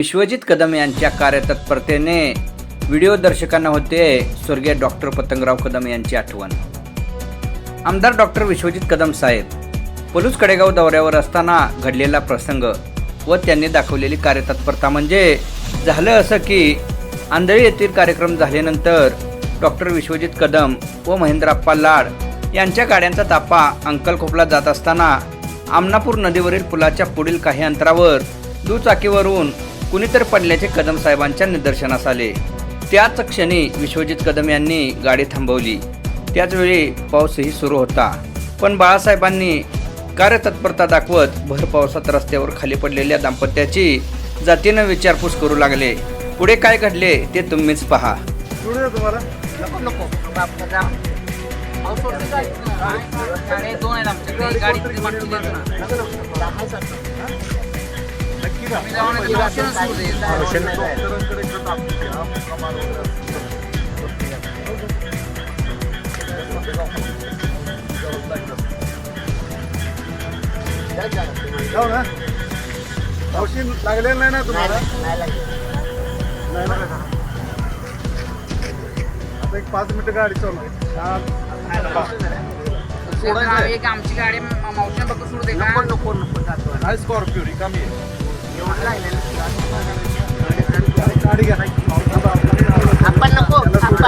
विश्वजित कदम यांच्या कार्यतत्परतेने व्हिडिओ दर्शकांना होते स्वर्गीय डॉक्टर पतंगराव कदम यांची आठवण. आमदार डॉक्टर विश्वजित कदम साहेब पलूस कडेगाव दौऱ्यावर असताना घडलेला प्रसंग व त्यांनी दाखवलेली कार्यतत्परता म्हणजे झालं असं की आंधळी येथील कार्यक्रम झाल्यानंतर डॉक्टर विश्वजित कदम व महेंद्रप्पा लाड यांच्या गाड्यांचा तापा अंकलखोपला जात असताना आमनापूर नदीवरील पुलाच्या पुढील काही अंतरावर दुचाकीवरून कुणीतरी पडल्याचे कदम साहेबांच्या निदर्शनास आले. त्याच क्षणी विश्वजित कदम यांनी गाडी थांबवली. त्याचवेळी पाऊसही सुरू होता. पण बाळासाहेबांनी कार्यतत्परता दाखवत भर पावसात रस्त्यावर खाली पडलेल्या दाम्पत्याची जातीनं विचारपूस करू लागले. पुढे काय घडले ते तुम्हीच पहा. तुम्हाला. दोन आहेत आमच्याकडे. गाडी जाऊ ना औषध लागलेलं नाही ना तुम्हाला नाही ना आता एक पाच मिनिटं गाडी चालू आहे. एक आमची गाडी मावशी फक्त सोडू दे का नको नको आहे स्कॉर्पिओ रिकामी आहे आपण नको आपण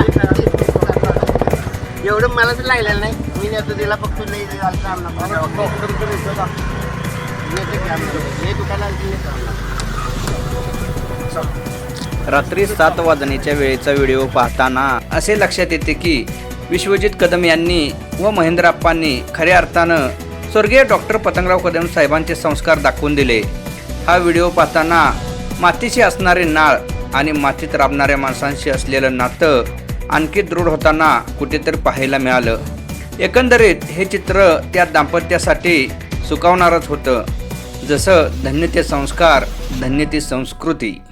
एवढं मला तर लागलेलं नाही. मी नेतो तिला फक्त नाही झालं हे दुकानात रात्री सात वाजण्याच्या वेळेचा व्हिडिओ पाहताना असे लक्षात येते की विश्वजित कदम यांनी व महेंद्रप्पांनी खऱ्या अर्थानं स्वर्गीय डॉक्टर पतंगराव कदम साहेबांचे संस्कार दाखवून दिले. हा व्हिडिओ पाहताना मातीशी असणारे नाळ आणि मातीत राबणाऱ्या माणसांशी असलेलं नातं आणखी दृढ होताना कुठेतरी पाहायला मिळालं. एकंदरीत हे चित्र त्या दाम्पत्यासाठी सुकावणारच होतं. जसं धन्य ते संस्कार धन्य ती संस्कृती.